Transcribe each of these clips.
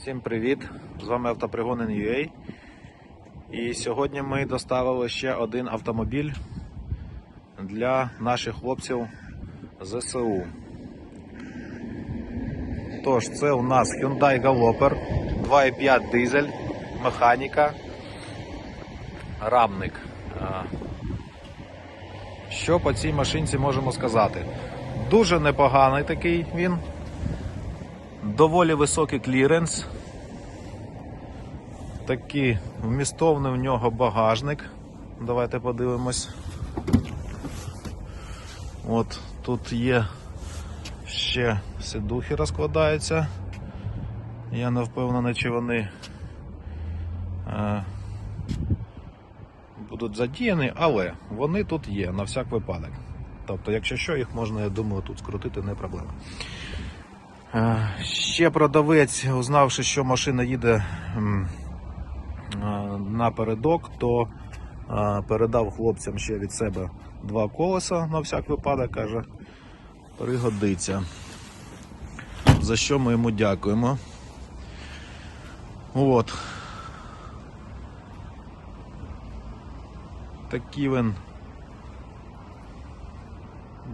Всім привіт! З вами автопригонин UA. І сьогодні ми доставили ще один автомобіль для наших хлопців ЗСУ. Тож, це у нас Hyundai Galloper 2.5 дизель, механіка, рамник. Що по цій машинці можемо сказати? Дуже непоганий такий він. Доволі високий кліренс. Такий вмістовний в нього багажник. Давайте подивимось. От тут є ще сидухи розкладаються. Я не впевнений, чи вони е, будуть задіяні, але вони тут є на всяк випадок. Тобто, якщо що, їх можна, я думаю, тут скрутити не проблема. Ще продавець, узнавши, що машина їде напередок, то передав хлопцям ще від себе два колеса на всяк випадок, каже, пригодиться. За що ми йому дякуємо. От. Такий він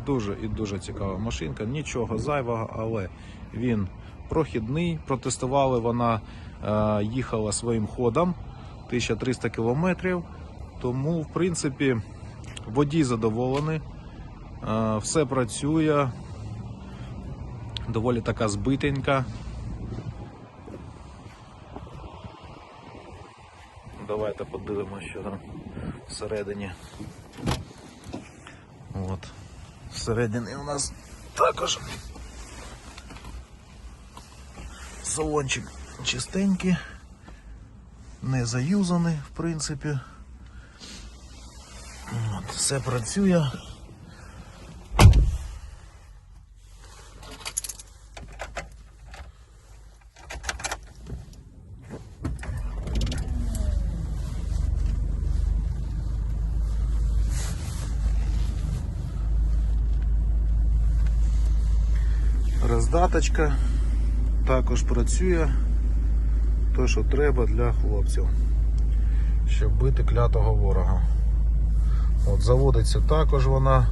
Дуже і дуже цікава машинка, нічого зайвого, але він прохідний. Протестували, вона е, їхала своїм ходом 1300 кілометрів. Тому, в принципі, водій задоволений, е, все працює, доволі така збитенька. Давайте подивимося, що там всередині. От. Всередині у нас також салончик чистенький, не заюзаний, в принципі. От, все працює. Роздаточка також працює. Те, що треба для хлопців, щоб бити клятого ворога. От Заводиться також вона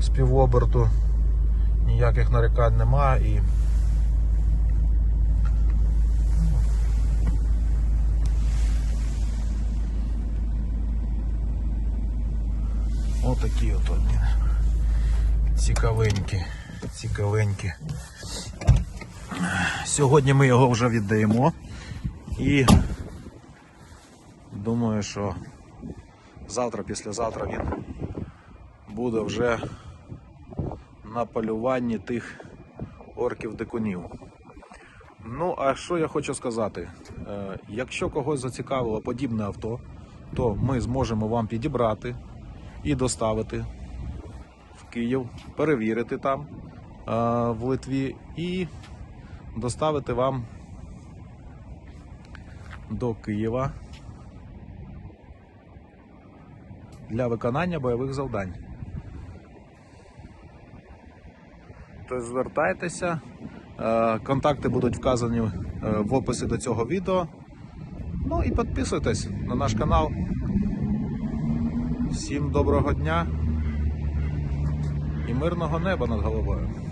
з півоберту, ніяких нарікань нема і Отакі от вони. Цікавенькі, цікавенькі. Сьогодні ми його вже віддаємо і думаю, що завтра, післязавтра він буде вже на полюванні тих орків-дикунів. Ну, а що я хочу сказати? Е, Якщо когось зацікавило подібне авто, то ми зможемо вам підібрати і доставити в Київ, перевірити там в Литві і доставити вам до Києва для виконання бойових завдань. Тож звертайтеся, е, контакти будуть вказані е, в описі до цього відео. Ну і підписуйтесь на наш канал. Всім доброго дня і мирного неба над головою.